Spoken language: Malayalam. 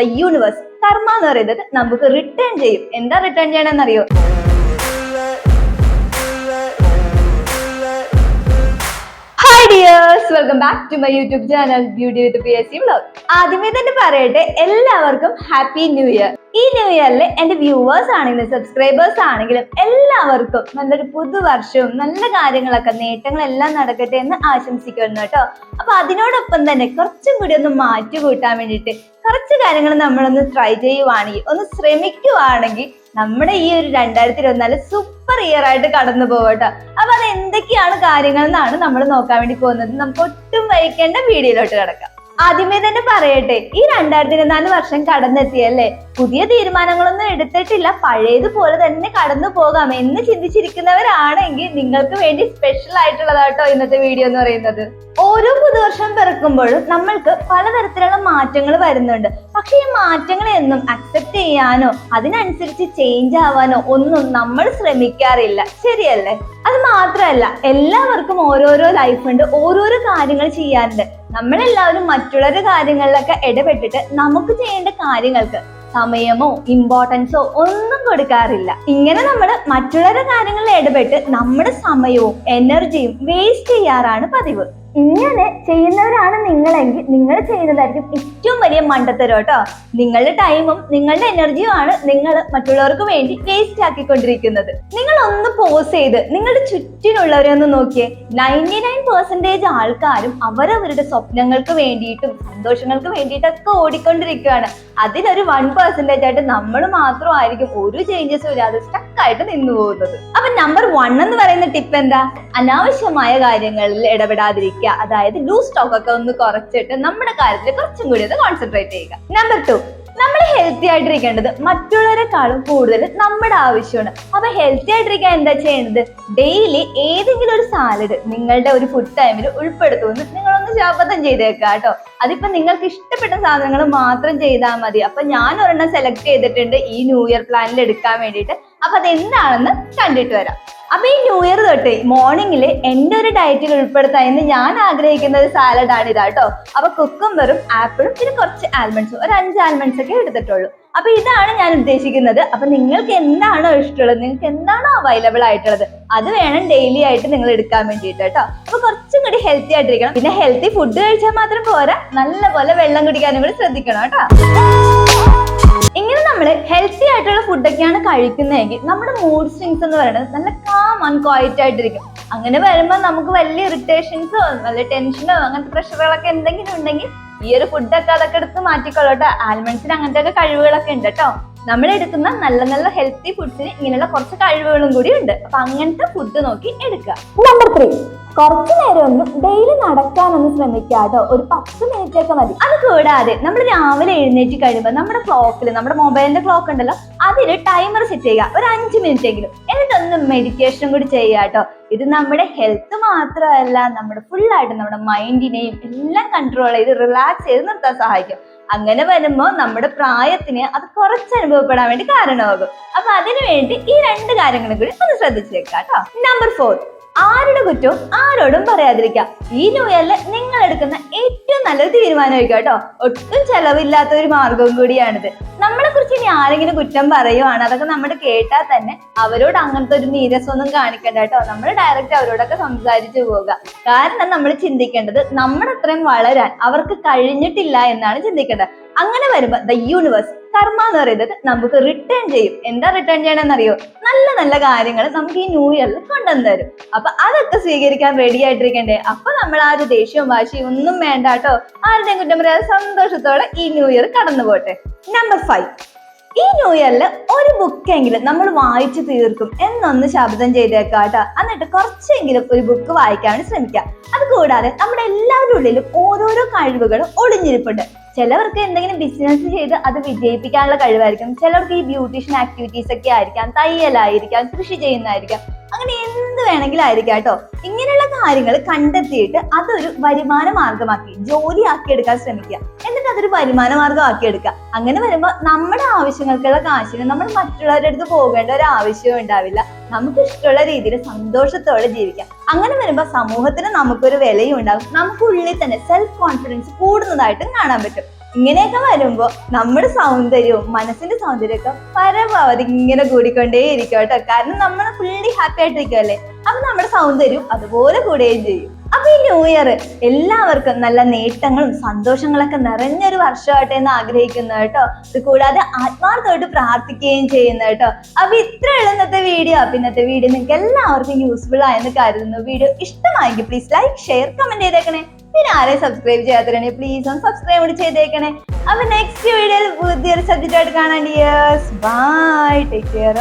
The universe. കർമ്മ എന്ന് പറയുന്നത് നമുക്ക് റിട്ടേൺ ചെയ്യും. എന്താ return ചെയ്യണമെന്നറിയോ? Hi dears welcome back to my YouTube channel beauty with P S C ആദ്യമേ തന്നെ പറയട്ടെ എല്ലാവർക്കും ഹാപ്പി ന്യൂ ഇയർ ഈ ന്യൂ ഇയറിൽ എന്റെ വ്യൂവേഴ്സ് ആണെങ്കിലും സബ്സ്ക്രൈബേഴ്സ് ആണെങ്കിലും എല്ലാവർക്കും നല്ലൊരു പുതുവർഷവും നല്ല കാര്യങ്ങളൊക്കെ നേട്ടങ്ങളെല്ലാം നടക്കട്ടെ എന്ന് ആശംസിക്കുന്നു കേട്ടോ. അപ്പൊ അതിനോടൊപ്പം തന്നെ കുറച്ചും കൂടി ഒന്ന് മാറ്റി കൂട്ടാൻ വേണ്ടിയിട്ട് കുറച്ച് കാര്യങ്ങൾ നമ്മളൊന്ന് ട്രൈ ചെയ്യുവാണെങ്കിൽ ഒന്ന് ശ്രമിക്കുവാണെങ്കിൽ നമ്മുടെ ഈ ഒരു രണ്ടായിരത്തി ഇരുപത്തിനാല് സൂപ്പർ ഇയർ ആയിട്ട് കടന്നു പോകട്ടോ അപ്പൊ എന്തൊക്കെയാണ് കാര്യങ്ങൾ എന്നാണ് നമ്മൾ നോക്കാൻ വേണ്ടി പോകുന്നത്. നമുക്ക് ഒട്ടും വൈകേണ്ട വീഡിയോയിലോട്ട് കിടക്കാം. ആദ്യമേ തന്നെ പറയട്ടെ ഈ രണ്ടായിരത്തി ഇരുപത്തിനാല് വർഷം കടന്നെത്തിയല്ലേ? പുതിയ തീരുമാനങ്ങളൊന്നും എടുത്തിട്ടില്ല. പഴയതുപോലെ തന്നെ കടന്നു പോകാം എന്ന് ചിന്തിച്ചിരിക്കുന്നവരാണെങ്കിൽ നിങ്ങൾക്ക് വേണ്ടി സ്പെഷ്യൽ ആയിട്ടുള്ളതാട്ടോ ഇന്നത്തെ വീഡിയോ എന്ന് പറയുന്നത്. ഓരോ പുതുവർഷം പിറക്കുമ്പോഴും നമ്മൾക്ക് പലതരത്തിലുള്ള മാറ്റങ്ങൾ വരുന്നുണ്ട്. പക്ഷെ ഈ മാറ്റങ്ങളെ ഒന്നും അക്സെപ്റ്റ് ചെയ്യാനോ അതിനനുസരിച്ച് ചേഞ്ച് ആവാനോ ഒന്നും നമ്മൾ ശ്രമിക്കാറില്ല. ശരിയല്ലേ? അത് മാത്രമല്ല എല്ലാവർക്കും ഓരോരോ ലൈഫ് ഉണ്ട് ഓരോരോ കാര്യങ്ങൾ ചെയ്യാറുണ്ട്. നമ്മളെല്ലാവരും മറ്റുള്ളവരുടെ കാര്യങ്ങളിലൊക്കെ ഇടപെട്ടിട്ട് നമുക്ക് ചെയ്യേണ്ട കാര്യങ്ങൾക്ക് സമയമോ ഇമ്പോർട്ടൻസോ ഒന്നും കൊടുക്കാറില്ല. ഇങ്ങനെ നമ്മൾ മറ്റുള്ളവരുടെ കാര്യങ്ങളിൽ ഇടപെട്ട് നമ്മുടെ സമയവും എനർജിയും വേസ്റ്റ് ചെയ്യാറാണ് പതിവ്. ഇങ്ങനെ ചെയ്യുന്നവരാണ് നിങ്ങളെങ്കിൽ നിങ്ങൾ ചെയ്യുന്നതായിരിക്കും ഏറ്റവും വലിയ മണ്ടത്തരം കേട്ടോ. നിങ്ങളുടെ ടൈമും നിങ്ങളുടെ എനർജിയും ആണ് നിങ്ങൾ മറ്റുള്ളവർക്ക് വേണ്ടി വേസ്റ്റ് ആക്കിക്കൊണ്ടിരിക്കുന്നത്. നിങ്ങൾ ഒന്ന് പോസ് ചെയ്ത് നിങ്ങളുടെ ചുറ്റിനുള്ളവരെ ഒന്ന് നോക്കിയേ. നയന്റി നയൻ പെർസെന്റേജ് ആൾക്കാരും അവരവരുടെ സ്വപ്നങ്ങൾക്ക് വേണ്ടിയിട്ടും സന്തോഷങ്ങൾക്ക് വേണ്ടിയിട്ടൊക്കെ ഓടിക്കൊണ്ടിരിക്കുകയാണ്. അതിലൊരു വൺ പെർസെന്റേജ് ആയിട്ട് നമ്മൾ മാത്രമായിരിക്കും ഒരു ചേഞ്ചസും വരാതെ സ്റ്റക്ക് ആയിട്ട് നിന്നു പോകുന്നത് അപ്പൊ നമ്പർ വൺ എന്ന് പറയുന്ന ടിപ്പ് എന്താ? അനാവശ്യമായ കാര്യങ്ങളിൽ ഇടപെടാതിരിക്കുക. അതായത് ലൂസ് സ്റ്റോക്ക് ഒക്കെ ഒന്ന് കുറച്ചിട്ട് നമ്മുടെ കാര്യത്തിൽ കുറച്ചും കൂടി ഒന്ന് കോൺസെൻട്രേറ്റ് ചെയ്യുക. നമ്പർ ടു നമ്മൾ ഹെൽത്തി ആയിട്ടിരിക്കേണ്ടത് മറ്റുള്ളവരെക്കാളും കൂടുതൽ നമ്മുടെ ആവശ്യമാണ്. അപ്പൊ ഹെൽത്തി ആയിട്ടിരിക്കാൻ എന്താ ചെയ്യേണ്ടത് ഡെയിലി ഏതെങ്കിലും ഒരു സാലഡ് നിങ്ങളുടെ ഒരു ഫുഡ് ടൈമിൽ ഉൾപ്പെടുത്തുമെന്ന് നിങ്ങളൊന്ന് ശപഥം ചെയ്തേക്കുക കേട്ടോ. അതിപ്പോ നിങ്ങൾക്ക് ഇഷ്ടപ്പെട്ട സാധനങ്ങൾ മാത്രം ചെയ്താൽ മതി. അപ്പൊ ഞാൻ ഒരെണ്ണം സെലക്ട് ചെയ്തിട്ടുണ്ട് ഈ ന്യൂ ഇയർ പ്ലാനിൽ എടുക്കാൻ വേണ്ടിയിട്ട്. അപ്പൊ അത് എന്താണെന്ന് കണ്ടിട്ട് വരാം. അപ്പൊ ഈ ന്യൂ ഇയർ തൊട്ട് മോർണിംഗിൽ എന്റെ ഒരു ഡയറ്റിൽ ഉൾപ്പെടുത്താൻ എന്ന് ഞാൻ ആഗ്രഹിക്കുന്ന ഒരു സാലഡ് ആണ് ഇതാട്ടോ അപ്പൊ കുക്കുംബറും ആപ്പിളും പിന്നെ കുറച്ച് ആൽമണ്ട്സും ഒരു അഞ്ച് ആൽമണ്ട്സ് ഒക്കെ എടുത്തിട്ടുള്ളൂ. അപ്പൊ ഇതാണ് ഞാൻ ഉദ്ദേശിക്കുന്നത്. അപ്പൊ നിങ്ങൾക്ക് എന്താണോ ഇഷ്ടമുള്ളത്? നിങ്ങൾക്ക് എന്താണോ അവൈലബിൾ ആയിട്ടുള്ളത്? അത് വേണം ഡെയിലി ആയിട്ട് നിങ്ങൾ എടുക്കാൻ വേണ്ടിയിട്ട് കേട്ടോ അപ്പൊ കുറച്ചും കൂടി ഹെൽത്തി ആയിട്ടിരിക്കണം. പിന്നെ ഹെൽത്തി ഫുഡ് കഴിച്ചാൽ മാത്രം പോരാ. നല്ലപോലെ വെള്ളം കുടിക്കാനും കൂടി ശ്രദ്ധിക്കണം കേട്ടോ. ഇങ്ങനെ നമ്മൾ ഹെൽത്തി ആയിട്ടുള്ള ഫുഡൊക്കെയാണ് കഴിക്കുന്നതെങ്കിൽ നമ്മുടെ മൂഡ് സ്വിങ്സ് എന്ന് പറയുന്നത് നല്ല കാം ആൻഡ് ക്വയറ്റ് ആയിട്ടിരിക്കും. അങ്ങനെ വരുമ്പോൾ നമുക്ക് വലിയ ഇറിറ്റേഷൻസോ നല്ല ടെൻഷനോ അങ്ങനത്തെ പ്രഷറുകളൊക്കെ എന്തെങ്കിലും ഉണ്ടെങ്കിൽ ഈ ഒരു ഫുഡൊക്കെ അതൊക്കെ എടുത്ത് മാറ്റിക്കൊള്ളട്ടോ. ആൽമണ്ട്സിന് അങ്ങനത്തെ ഒക്കെ കഴിവുകളൊക്കെ ഉണ്ട് കേട്ടോ. നമ്മൾ എടുക്കുന്ന നല്ല നല്ല ഹെൽത്തി ഫുഡ്സിന് ഇങ്ങനെയുള്ള കുറച്ച് കഴിവുകളും കൂടി ഉണ്ട്. അപ്പൊ അങ്ങനത്തെ ഫുഡ് നോക്കി എടുക്കുക. നമ്പർ ത്രീ കുറച്ചു നേരം ഒന്ന് ഡെയിലി നടക്കാനൊന്ന് ശ്രമിക്കുക കേട്ടോ ഒരു പത്ത് മിനിറ്റ് ഒക്കെ മതി. അത് കൂടാതെ നമ്മൾ രാവിലെ എഴുന്നേറ്റ് കഴിയുമ്പോൾ നമ്മുടെ ക്ലോക്കിൽ നമ്മുടെ മൊബൈലിന്റെ ക്ലോക്ക് ഉണ്ടല്ലോ അതിൽ ടൈമർ സെറ്റ് ചെയ്യുക. ഒരു അഞ്ച് മിനിറ്റ് എങ്കിലും. എന്നിട്ടൊന്ന് മെഡിറ്റേഷൻ കൂടി ചെയ്യുക കേട്ടോ. ഇത് നമ്മുടെ ഹെൽത്ത് മാത്രമല്ല നമ്മുടെ ഫുൾ ആയിട്ട് നമ്മുടെ മൈൻഡിനെയും എല്ലാം കൺട്രോൾ ചെയ്ത് റിലാക്സ് ചെയ്ത് നിർത്താൻ സഹായിക്കും. അങ്ങനെ വരുമ്പോൾ നമ്മുടെ പ്രായത്തിന് അത് കുറച്ച് അനുഭവപ്പെടാൻ വേണ്ടി കാരണമാകും. അപ്പൊ അതിനു വേണ്ടി ഈ രണ്ട് കാര്യങ്ങളും കൂടി ഒന്ന് ശ്രദ്ധിച്ചേക്കാം കേട്ടോ നമ്പർ ഫോർ ആരുടെ കുറ്റവും ആരോടും പറയാതിരിക്കാം. ഈ ന്യൂ ഇയറിൽ നിങ്ങൾ എടുക്കുന്ന ഏറ്റവും നല്ലൊരു തീരുമാനമായിരിക്കും കേട്ടോ. ഒട്ടും ചെലവില്ലാത്ത ഒരു മാർഗവും കൂടിയാണിത്. നമ്മളെ കുറിച്ച് ഇനി ആരെങ്കിലും കുറ്റം പറയുവാണ്? അതൊക്കെ നമ്മൾ കേട്ടാൽ തന്നെ അവരോട് അങ്ങനത്തെ ഒരു നീരസമൊന്നും കാണിക്കണ്ട കേട്ടോ. നമ്മൾ ഡയറക്റ്റ് അവരോടൊക്കെ സംസാരിച്ചു പോവുക. കാരണം നമ്മൾ ചിന്തിക്കേണ്ടത് നമ്മുടെ അത്രയും വളരാൻ അവർക്ക് കഴിഞ്ഞിട്ടില്ല എന്നാണ് ചിന്തിക്കേണ്ടത്. അങ്ങനെ വരുമ്പോ ദ യൂണിവേഴ്സ് കർമ്മ എന്ന് പറയുന്നത് നമുക്ക് റിട്ടേൺ ചെയ്യും. എന്താ റിട്ടേൺ ചെയ്യണമെന്നറിയോ? നല്ല നല്ല കാര്യങ്ങൾ നമുക്ക് ഈ ന്യൂ ഇയറിൽ കൊണ്ടുവന്ന് തരും. അപ്പൊ അതൊക്കെ സ്വീകരിക്കാൻ റെഡി ആയിട്ടിരിക്കണ്ടേ? അപ്പൊ നമ്മൾ ആ ഒരു ദേഷ്യവും വാശിയും ഒന്നും വേണ്ട കേട്ടോ. ആരുടെയും കുറ്റം പറയാതെ സന്തോഷത്തോടെ ഈ ന്യൂ ഇയർ കടന്നു പോട്ടെ. നമ്പർ ഫൈവ് ഈ ന്യൂ ഇയറിൽ ഒരു ബുക്കെങ്കിലും നമ്മൾ വായിച്ചു തീർക്കും എന്നൊന്ന് ശബ്ദം ചെയ്തേക്കാം കേട്ടോ. എന്നിട്ട് കുറച്ചെങ്കിലും ഒരു ബുക്ക് വായിക്കാൻ ശ്രമിക്കാം അത് കൂടാതെ നമ്മുടെ എല്ലാവരുടെ ഉള്ളിലും ഓരോരോ കഴിവുകൾ ഒളിഞ്ഞിരിപ്പുണ്ട്. ചിലവർക്ക് എന്തെങ്കിലും ബിസിനസ് ചെയ്ത് അത് വിജയിപ്പിക്കാനുള്ള കഴിവായിരിക്കും. ചിലർക്ക് ഈ ബ്യൂട്ടീഷ്യൻ ആക്ടിവിറ്റീസ് ഒക്കെ ആയിരിക്കാം തയ്യലായിരിക്കാം കൃഷി ചെയ്യുന്നതായിരിക്കാം. അങ്ങനെ എന്ത് വേണമെങ്കിലും ആയിരിക്കാം കേട്ടോ. ഇങ്ങനെയുള്ള കാര്യങ്ങൾ കണ്ടെത്തിയിട്ട് അതൊരു വരുമാന മാർഗമാക്കി ജോലിയാക്കി എടുക്കാൻ ശ്രമിക്കുക. അതൊരു വരുമാന മാർഗം ആക്കി എടുക്കുക. അങ്ങനെ വരുമ്പോൾ നമ്മുടെ ആവശ്യങ്ങൾക്കുള്ള കാശിന് നമ്മൾ മറ്റുള്ളവരുടെ അടുത്ത് പോകേണ്ട ഒരു ആവശ്യവും ഉണ്ടാവില്ല. നമുക്ക് ഇഷ്ടമുള്ള രീതിയിൽ സന്തോഷത്തോടെ ജീവിക്കാം. അങ്ങനെ വരുമ്പോൾ സമൂഹത്തിന് നമുക്കൊരു വിലയും ഉണ്ടാകും നമുക്ക് ഉള്ളിൽ തന്നെ സെൽഫ് കോൺഫിഡൻസ് കൂടുന്നതായിട്ടും കാണാൻ പറ്റും. ഇങ്ങനെയൊക്കെ വരുമ്പോൾ നമ്മുടെ സൗന്ദര്യവും മനസ്സിന്റെ സൗന്ദര്യമൊക്കെ പരമാവധി ഇങ്ങനെ കൂടിക്കൊണ്ടേ ഇരിക്കും കേട്ടോ. കാരണം നമ്മൾ ഫുള്ളി ഹാപ്പി ആയിട്ടിരിക്കുമല്ലേ അപ്പൊ നമ്മുടെ സൗന്ദര്യവും അതുപോലെ കൂടുകയും ചെയ്യും. അപ്പൊ ഈ ന്യൂ ഇയർ എല്ലാവർക്കും നല്ല നേട്ടങ്ങളും സന്തോഷങ്ങളൊക്കെ നിറഞ്ഞൊരു വർഷമായിട്ട് എന്ന് ആഗ്രഹിക്കുന്നു കേട്ടോ. ഇത് കൂടാതെ ആത്മാർത്ഥമായിട്ട് പ്രാർത്ഥിക്കുകയും ചെയ്യുന്നു കേട്ടോ. അപ്പൊ ഇത്ര ഇന്നത്തെ വീഡിയോ. അപ്പൊ ഇന്നത്തെ വീഡിയോ നിങ്ങൾക്ക് എല്ലാവർക്കും യൂസ്ഫുൾ ആയെന്ന് കരുതുന്നു. വീഡിയോ ഇഷ്ടമായെങ്കിൽ പ്ലീസ് ലൈക്ക് ഷെയർ കമന്റ് ചെയ്തേക്കണേ. പിന്നെ ആരെയും സബ്സ്ക്രൈബ് ചെയ്യാത്തവരാണെങ്കിൽ പ്ലീസ് ഒന്ന് സബ്സ്ക്രൈബ് കൂടി ചെയ്തേക്കണേ. അപ്പൊ നെക്സ്റ്റ് വീഡിയോയിൽ പുതിയൊരു സബ്ജക്റ്റായിട്ട് കാണാൻ ബൈ ടേക്ക് കെയർ